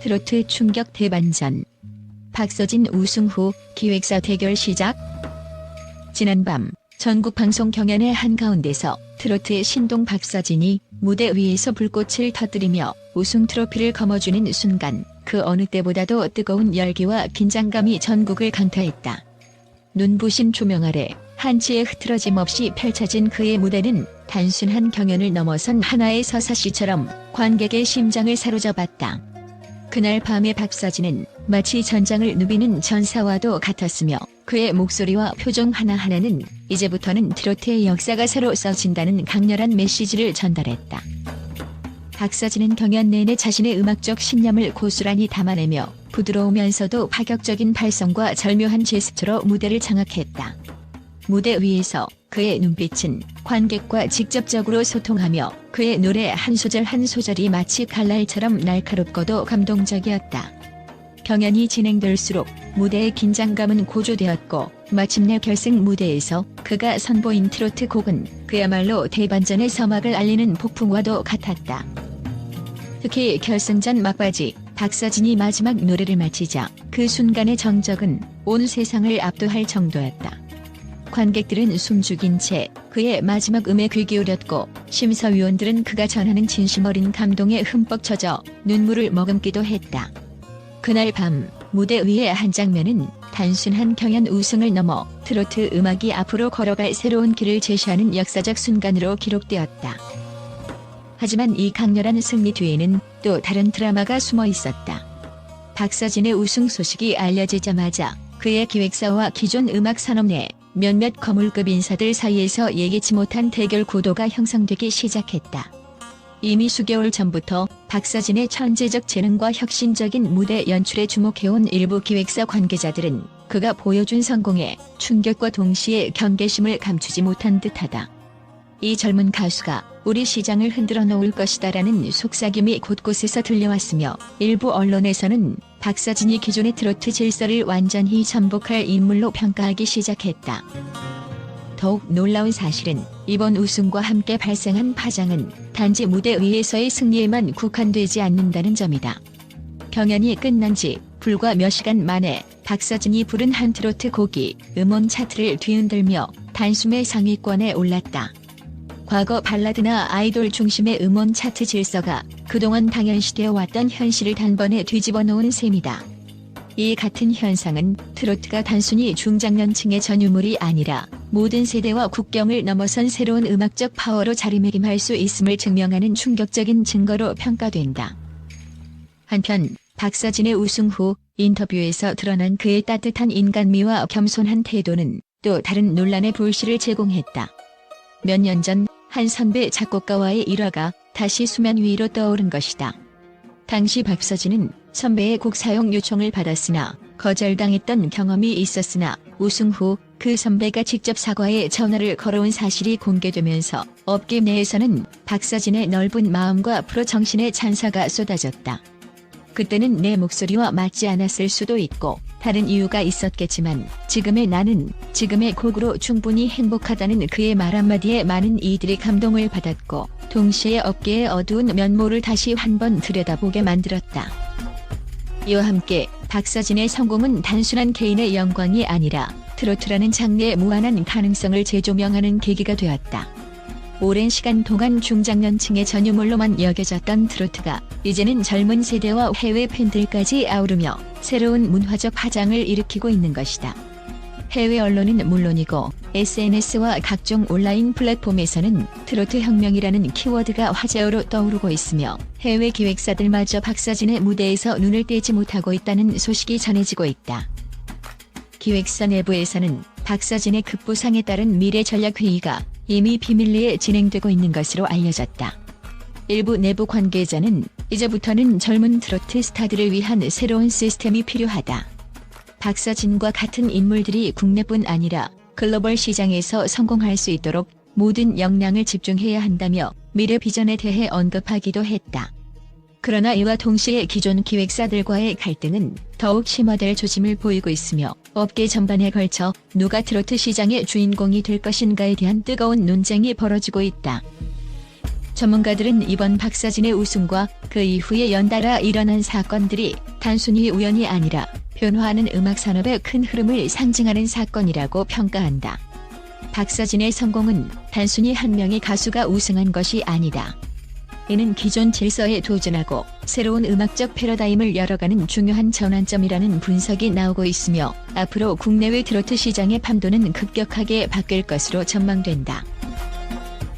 트로트 충격 대반전. 박서진 우승 후 기획사 대결 시작. 지난 밤 전국 방송 경연의 한가운데서 트로트의 신동 박서진이 무대 위에서 불꽃을 터뜨리며 우승 트로피를 거머쥐는 순간 그 어느 때보다도 뜨거운 열기와 긴장감이 전국을 강타했다. 눈부신 조명 아래 한치의 흐트러짐 없이 펼쳐진 그의 무대는 단순한 경연을 넘어선 하나의 서사시처럼 관객의 심장을 사로잡았다. 그날 밤의 박서진은 마치 전장을 누비는 전사와도 같았으며 그의 목소리와 표정 하나하나는 이제부터는 트로트의 역사가 새로 써진다는 강렬한 메시지를 전달했다. 박서진은 경연 내내 자신의 음악적 신념을 고스란히 담아내며 부드러우면서도 파격적인 발성과 절묘한 제스처로 무대를 장악했다. 무대 위에서 그의 눈빛은 관객과 직접적으로 소통하며 그의 노래 한 소절 한 소절이 마치 칼날처럼 날카롭고도 감동적이었다. 경연이 진행될수록 무대의 긴장감은 고조되었고 마침내 결승 무대에서 그가 선보인 트로트 곡은 그야말로 대반전의 서막을 알리는 폭풍과도 같았다. 특히 결승전 막바지 박서진이 마지막 노래를 마치자 그 순간의 정적은 온 세상을 압도할 정도였다. 관객들은 숨죽인 채 그의 마지막 음에 귀 기울였고 심사위원들은 그가 전하는 진심 어린 감동에 흠뻑 젖어 눈물을 머금기도 했다. 그날 밤 무대 위의 한 장면은 단순한 경연 우승을 넘어 트로트 음악이 앞으로 걸어갈 새로운 길을 제시하는 역사적 순간으로 기록되었다. 하지만 이 강렬한 승리 뒤에는 또 다른 드라마가 숨어 있었다. 박서진의 우승 소식이 알려지자마자 그의 기획사와 기존 음악 산업 내 몇몇 거물급 인사들 사이에서 예기치 못한 대결 구도가 형성되기 시작했다. 이미 수개월 전부터 박서진의 천재적 재능과 혁신적인 무대 연출에 주목해온 일부 기획사 관계자들은 그가 보여준 성공에 충격과 동시에 경계심을 감추지 못한 듯하다. 이 젊은 가수가 우리 시장을 흔들어 놓을 것이다라는 속삭임이 곳곳에서 들려왔으며 일부 언론에서는 박서진이 기존의 트로트 질서를 완전히 전복할 인물로 평가하기 시작했다. 더욱 놀라운 사실은 이번 우승과 함께 발생한 파장은 단지 무대 위에서의 승리에만 국한되지 않는다는 점이다. 경연이 끝난 지 불과 몇 시간 만에 박서진이 부른 한 트로트 곡이 음원 차트를 뒤흔들며 단숨에 상위권에 올랐다. 과거 발라드나 아이돌 중심의 음원 차트 질서가 그동안 당연시되어 왔던 현실을 단번에 뒤집어 놓은 셈이다. 이 같은 현상은 트로트가 단순히 중장년층의 전유물이 아니라 모든 세대와 국경을 넘어선 새로운 음악적 파워로 자리매김할 수 있음을 증명하는 충격적인 증거로 평가된다. 한편 박서진의 우승 후 인터뷰에서 드러난 그의 따뜻한 인간미와 겸손한 태도는 또 다른 논란의 불씨를 제공했다. 몇 년 전 한 선배 작곡가와의 일화가 다시 수면 위로 떠오른 것이다. 당시 박서진은 선배의 곡 사용 요청을 받았으나 거절당했던 경험이 있었으나 우승 후 그 선배가 직접 사과에 전화를 걸어온 사실이 공개되면서 업계 내에서는 박서진의 넓은 마음과 프로 정신의 찬사가 쏟아졌다. 그때는 내 목소리와 맞지 않았을 수도 있고 다른 이유가 있었겠지만 지금의 나는 지금의 곡으로 충분히 행복하다는 그의 말 한마디에 많은 이들이 감동을 받았고 동시에 업계의 어두운 면모를 다시 한번 들여다보게 만들었다. 이와 함께 박서진의 성공은 단순한 개인의 영광이 아니라 트로트라는 장르의 무한한 가능성을 재조명하는 계기가 되었다. 오랜 시간 동안 중장년층의 전유물로만 여겨졌던 트로트가 이제는 젊은 세대와 해외 팬들까지 아우르며 새로운 문화적 파장을 일으키고 있는 것이다. 해외 언론은 물론이고 SNS와 각종 온라인 플랫폼에서는 트로트 혁명이라는 키워드가 화제어로 떠오르고 있으며 해외 기획사들마저 박서진의 무대에서 눈을 떼지 못하고 있다는 소식이 전해지고 있다. 기획사 내부에서는 박서진의 급부상에 따른 미래 전략 회의가 이미 비밀리에 진행되고 있는 것으로 알려졌다. 일부 내부 관계자는 이제부터는 젊은 트로트 스타들을 위한 새로운 시스템이 필요하다. 박서진과 같은 인물들이 국내뿐 아니라 글로벌 시장에서 성공할 수 있도록 모든 역량을 집중해야 한다며 미래 비전에 대해 언급하기도 했다. 그러나 이와 동시에 기존 기획사들과의 갈등은 더욱 심화될 조짐을 보이고 있으며 업계 전반에 걸쳐 누가 트로트 시장의 주인공이 될 것인가에 대한 뜨거운 논쟁이 벌어지고 있다. 전문가들은 이번 박서진의 우승과 그 이후에 연달아 일어난 사건들이 단순히 우연이 아니라 변화하는 음악 산업의 큰 흐름을 상징하는 사건이라고 평가한다. 박서진의 성공은 단순히 한 명의 가수가 우승한 것이 아니다. 이는 기존 질서에 도전하고 새로운 음악적 패러다임을 열어가는 중요한 전환점이라는 분석이 나오고 있으며 앞으로 국내외 트로트 시장의 판도는 급격하게 바뀔 것으로 전망된다.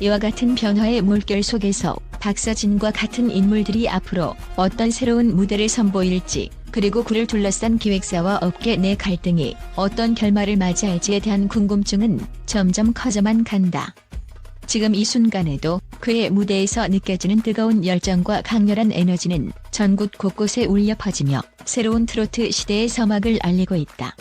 이와 같은 변화의 물결 속에서 박서진과 같은 인물들이 앞으로 어떤 새로운 무대를 선보일지 그리고 그를 둘러싼 기획사와 업계 내 갈등이 어떤 결말을 맞이할지에 대한 궁금증은 점점 커져만 간다. 지금 이 순간에도 그의 무대에서 느껴지는 뜨거운 열정과 강렬한 에너지는 전국 곳곳에 울려 퍼지며 새로운 트로트 시대의 서막을 알리고 있다.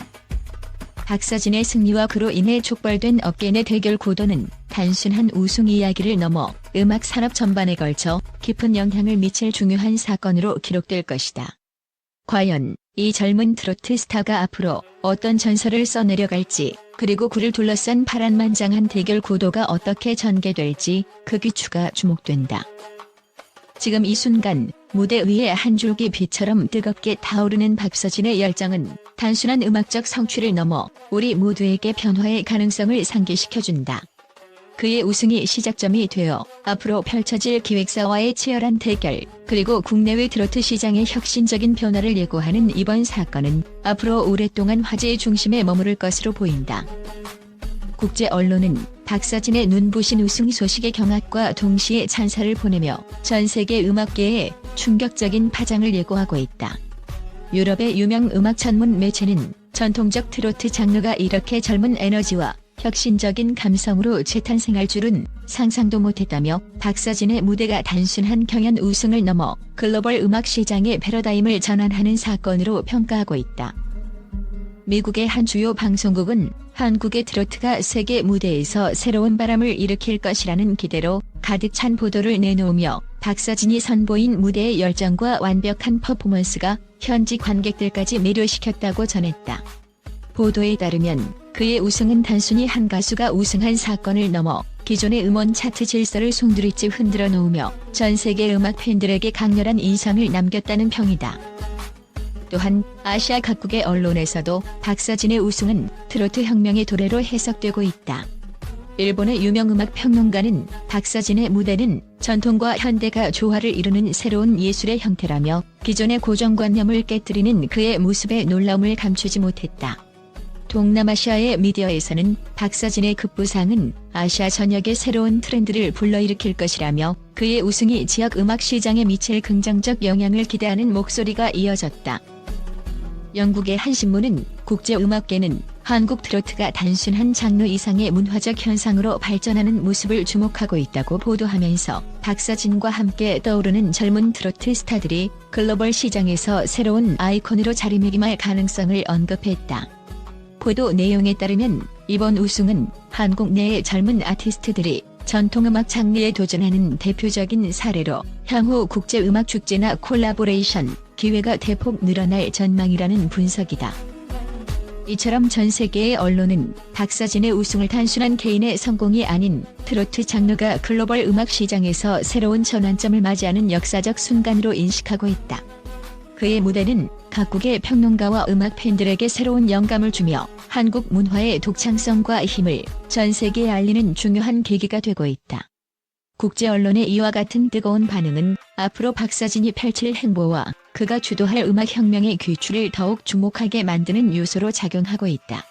박서진의 승리와 그로 인해 촉발된 업계 내 대결 구도는 단순한 우승 이야기를 넘어 음악 산업 전반에 걸쳐 깊은 영향을 미칠 중요한 사건으로 기록될 것이다. 과연 이 젊은 트로트 스타가 앞으로 어떤 전설을 써내려갈지 그리고 그를 둘러싼 파란만장한 대결 구도가 어떻게 전개될지 그 귀추가 주목된다. 지금 이 순간 무대 위에 한 줄기 빛처럼 뜨겁게 타오르는 박서진의 열정은 단순한 음악적 성취를 넘어 우리 모두에게 변화의 가능성을 상기시켜준다. 그의 우승이 시작점이 되어 앞으로 펼쳐질 기획사와의 치열한 대결, 그리고 국내외 트로트 시장의 혁신적인 변화를 예고하는 이번 사건은 앞으로 오랫동안 화제의 중심에 머무를 것으로 보인다. 국제 언론은 박서진의 눈부신 우승 소식의 경악과 동시에 찬사를 보내며 전 세계 음악계에 충격적인 파장을 예고하고 있다. 유럽의 유명 음악 전문 매체는 전통적 트로트 장르가 이렇게 젊은 에너지와 혁신적인 감성으로 재탄생할 줄은 상상도 못했다며 박서진의 무대가 단순한 경연 우승을 넘어 글로벌 음악 시장의 패러다임을 전환하는 사건으로 평가하고 있다. 미국의 한 주요 방송국은 한국의 트로트가 세계 무대에서 새로운 바람을 일으킬 것이라는 기대로 가득 찬 보도를 내놓으며 박서진이 선보인 무대의 열정과 완벽한 퍼포먼스가 현지 관객들까지 매료시켰다고 전했다. 보도에 따르면 그의 우승은 단순히 한 가수가 우승한 사건을 넘어 기존의 음원 차트 질서를 송두리째 흔들어 놓으며 전 세계 음악 팬들에게 강렬한 인상을 남겼다는 평이다. 또한 아시아 각국의 언론에서도 박서진의 우승은 트로트 혁명의 도래로 해석되고 있다. 일본의 유명 음악 평론가는 박서진의 무대는 전통과 현대가 조화를 이루는 새로운 예술의 형태라며 기존의 고정관념을 깨뜨리는 그의 모습에 놀라움을 감추지 못했다. 동남아시아의 미디어에서는 박서진의 급부상은 아시아 전역의 새로운 트렌드를 불러일으킬 것이라며 그의 우승이 지역 음악 시장에 미칠 긍정적 영향을 기대하는 목소리가 이어졌다. 영국의 한 신문은 국제 음악계는 한국 트로트가 단순한 장르 이상의 문화적 현상으로 발전하는 모습을 주목하고 있다고 보도하면서 박서진과 함께 떠오르는 젊은 트로트 스타들이 글로벌 시장에서 새로운 아이콘으로 자리매김할 가능성을 언급했다. 보도 내용에 따르면 이번 우승은 한국 내의 젊은 아티스트들이 전통음악 장르에 도전하는 대표적인 사례로 향후 국제음악축제나 콜라보레이션 기회가 대폭 늘어날 전망이라는 분석이다. 이처럼 전 세계의 언론은 박서진의 우승을 단순한 개인의 성공이 아닌 트로트 장르가 글로벌 음악 시장에서 새로운 전환점을 맞이하는 역사적 순간으로 인식하고 있다. 그의 무대는 각국의 평론가와 음악 팬들에게 새로운 영감을 주며 한국 문화의 독창성과 힘을 전 세계에 알리는 중요한 계기가 되고 있다. 국제 언론의 이와 같은 뜨거운 반응은 앞으로 박서진이 펼칠 행보와 그가 주도할 음악 혁명의 귀추를 더욱 주목하게 만드는 요소로 작용하고 있다.